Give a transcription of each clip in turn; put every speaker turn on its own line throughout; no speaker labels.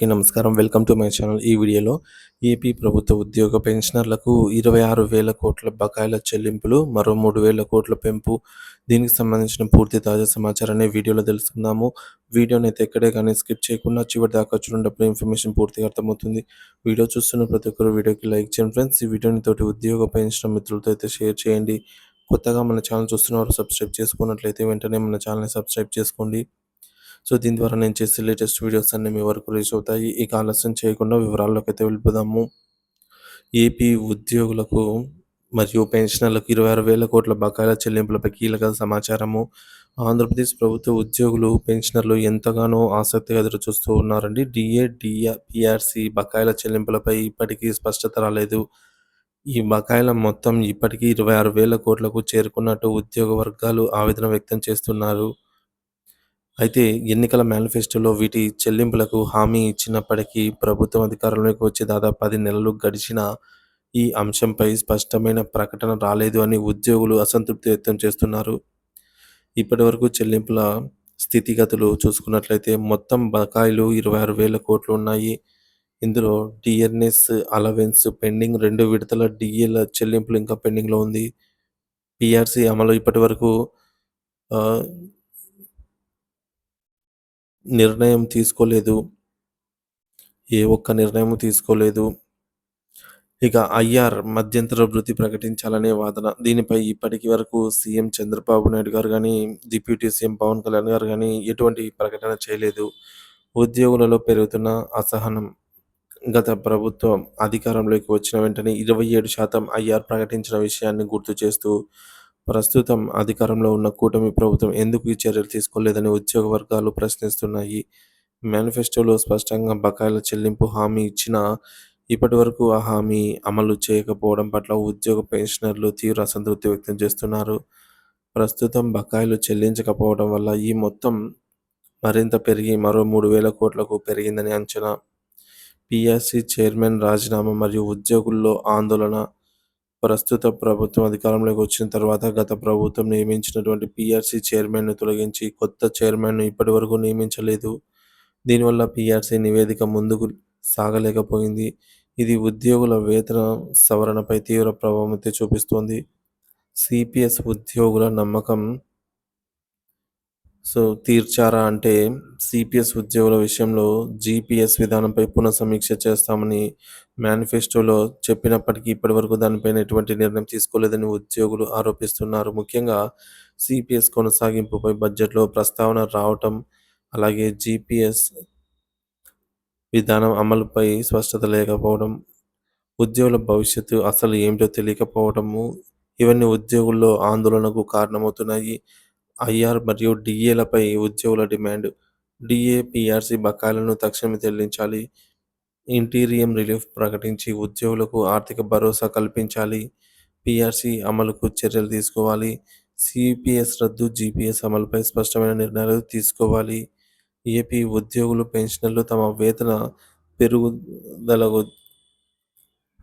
అందరికీ నమస్కారం. Welcome to my channel. ఈ వీడియోలో ఏపీ ప్రభుత్వ ఉద్యోగ పెన్షనర్లకు ఇరవై ఆరు వేల కోట్ల బకాయిల చెల్లింపులు మరో మూడు వేల కోట్ల పెంపు. దీనికి సంబంధించిన పూర్తి తాజా సమాచారాన్ని వీడియోలో తెలుసుకుందాము. వీడియోని అయితే ఎక్కడే కానీ స్కిప్ చేయకుండా చివరి దాకా చూడేటప్పుడు ఇన్ఫర్మేషన్ పూర్తిగా అర్థమవుతుంది. వీడియో చూస్తున్న ప్రతి ఒక్కరు వీడియోకి లైక్ చేయండి ఫ్రెండ్స్. ఈ వీడియోని తోటి ఉద్యోగ పెన్షన్ మిత్రులతో అయితే షేర్ చేయండి. కొత్తగా మన ఛానల్ చూస్తున్నవారు సబ్స్క్రైబ్ చేసుకున్నట్లయితే వెంటనే మన ఛానల్ని సబ్స్క్రైబ్ చేసుకోండి. సో దీని ద్వారా నేను చేసే లేటెస్ట్ వీడియోస్ అన్నీ మీ వరకు రీచ్ అవుతాయి. ఇక ఆలస్యం చేయకుండా వివరాల్లోకి అయితే వెళ్ళిపోదాము. ఏపీ ఉద్యోగులకు మరియు పెన్షనర్లకు ఇరవై ఆరు వేల కోట్ల బకాయిల చెల్లింపులపై కీలక సమాచారము. ఆంధ్రప్రదేశ్ ప్రభుత్వ ఉద్యోగులు పెన్షనర్లు ఎంతగానో ఆసక్తిగా ఎదురు చూస్తూ ఉన్నారండి. డిఏ డిఆర్ పిఆర్సి బకాయిల చెల్లింపులపై ఇప్పటికీ స్పష్టత రాలేదు. ఈ బకాయిల మొత్తం ఇప్పటికీ ఇరవై ఆరు వేల కోట్లకు చేరుకున్నట్టు ఉద్యోగ వర్గాలు ఆవేదన వ్యక్తం చేస్తున్నారు. అయితే ఎన్నికల మేనిఫెస్టోలో వీటి చెల్లింపులకు హామీ ఇచ్చినప్పటికీ ప్రభుత్వం అధికారంలోకి వచ్చి దాదాపు పది నెలలు గడిచిన ఈ అంశంపై స్పష్టమైన ప్రకటన రాలేదు అని ఉద్యోగులు అసంతృప్తి వ్యక్తం చేస్తున్నారు. ఇప్పటి వరకు చెల్లింపుల స్థితిగతులు చూసుకున్నట్లయితే మొత్తం బకాయిలు ఇరవై ఆరు వేల కోట్లు ఉన్నాయి. ఇందులో డిఎన్ఎస్ అలవెన్స్ పెండింగ్ రెండు విడతల డిఎల్ చెల్లింపులు ఇంకా పెండింగ్లో ఉంది. పిఆర్సీ అమలు ఇప్పటి వరకు నిర్ణయం తీసుకోలేదు. ఏ ఒక్క నిర్ణయం తీసుకోలేదు. ఇక ఐఆర్ మధ్యంతర వృత్తి ప్రకటించాలనే వాదన. దీనిపై ఇప్పటికి వరకు సీఎం చంద్రబాబు నాయుడు గారు కానీ డిప్యూటీ సీఎం పవన్ కళ్యాణ్ గారు కానీ ఎటువంటి ప్రకటన చేయలేదు. ఉద్యోగులలో పెరుగుతున్న అసహనం. గత ప్రభుత్వం అధికారంలోకి వచ్చిన వెంటనే ఇరవై ఏడు శాతం ఐఆర్ ప్రకటించిన విషయాన్ని గుర్తు చేస్తూ ప్రస్తుతం అధికారంలో ఉన్న కూటమి ప్రభుత్వం ఎందుకు ఈ చర్యలు తీసుకోలేదని ఉద్యోగ వర్గాలు ప్రశ్నిస్తున్నాయి. మేనిఫెస్టోలో స్పష్టంగా బకాయిల చెల్లింపు హామీ ఇచ్చినా ఇప్పటి వరకు ఆ హామీ అమలు చేయకపోవడం పట్ల ఉద్యోగ పెన్షనర్లు తీవ్ర అసంతృప్తి వ్యక్తం చేస్తున్నారు. ప్రస్తుతం బకాయిలు చెల్లించకపోవడం వల్ల ఈ మొత్తం మరింత పెరిగి మరో మూడు వేల కోట్లకు పెరిగిందని అంచనా. పిఎస్సి చైర్మన్ రాజీనామా మరియు ఉద్యోగుల్లో ఆందోళన ప్రస్తుత ప్రభుత్వం అధికారంలోకి వచ్చిన తర్వాత గత ప్రభుత్వం నియమించినటువంటి పిఆర్సీ చైర్మన్ను తొలగించి కొత్త చైర్మన్ను ఇప్పటి వరకు నియమించలేదు. దీనివల్ల పిఆర్సీ నివేదిక ముందుకు సాగలేకపోయింది. ఇది ఉద్యోగుల వేతన సవరణపై తీవ్ర ప్రభావం చూపిస్తోంది. సిపిఎస్ ఉద్యోగుల నమ్మకం సో తీర్చారా అంటే సిపిఎస్ ఉద్యోగుల విషయంలో జీపీఎస్ విధానంపై పునఃసమీక్ష చేస్తామని మేనిఫెస్టోలో చెప్పినప్పటికీ ఇప్పటివరకు దానిపైన ఎటువంటి నిర్ణయం తీసుకోలేదని ఉద్యోగులు ఆరోపిస్తున్నారు. ముఖ్యంగా సిపిఎస్ కొనసాగింపుపై బడ్జెట్లో ప్రస్తావన రావటం అలాగే జీపీఎస్ విధానం అమలుపై స్పష్టత లేకపోవడం ఉద్యోగుల భవిష్యత్తు అసలు ఏమిటో తెలియకపోవడము ఇవన్నీ ఉద్యోగుల్లో ఆందోళనకు కారణమవుతున్నాయి. ఐఆర్ మరియు డిఏలపై ఉద్యోగుల డిమాండ్. డిఏ పిఆర్సి బకాయిలను తక్షణమే చెల్లించాలి. ఇంటీరియం రిలీఫ్ ప్రకటించి ఉద్యోగులకు ఆర్థిక భరోసా కల్పించాలి. పిఆర్సి అమలుకు చర్యలు తీసుకోవాలి. సిపిఎస్ రద్దు జీపీఎస్ అమలుపై స్పష్టమైన నిర్ణయాలు తీసుకోవాలి. ఏపీ ఉద్యోగులు పెన్షనర్లు తమ వేతన పెరుగుదల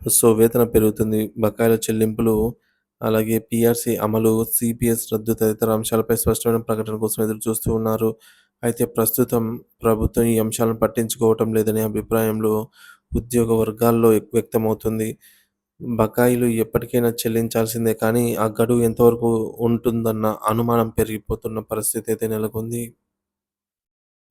సో వేతన పెరుగుతుంది. బకాయిల చెల్లింపులు అలాగే పిఆర్సీ అమలు సిపిఎస్ రద్దు తదితర అంశాలపై స్పష్టమైన ప్రకటన కోసం ఎదురు చూస్తూ ఉన్నారు. అయితే ప్రస్తుతం ప్రభుత్వం ఈ అంశాలను పట్టించుకోవటం లేదనే అభిప్రాయంలో ఉద్యోగ వర్గాల్లో వ్యక్తమవుతుంది. బకాయిలు ఎప్పటికైనా చెల్లించాల్సిందే కానీ ఆ గడువు ఎంతవరకు ఉంటుందన్న అనుమానం పెరిగిపోతున్న పరిస్థితి అయితే నెలకొంది.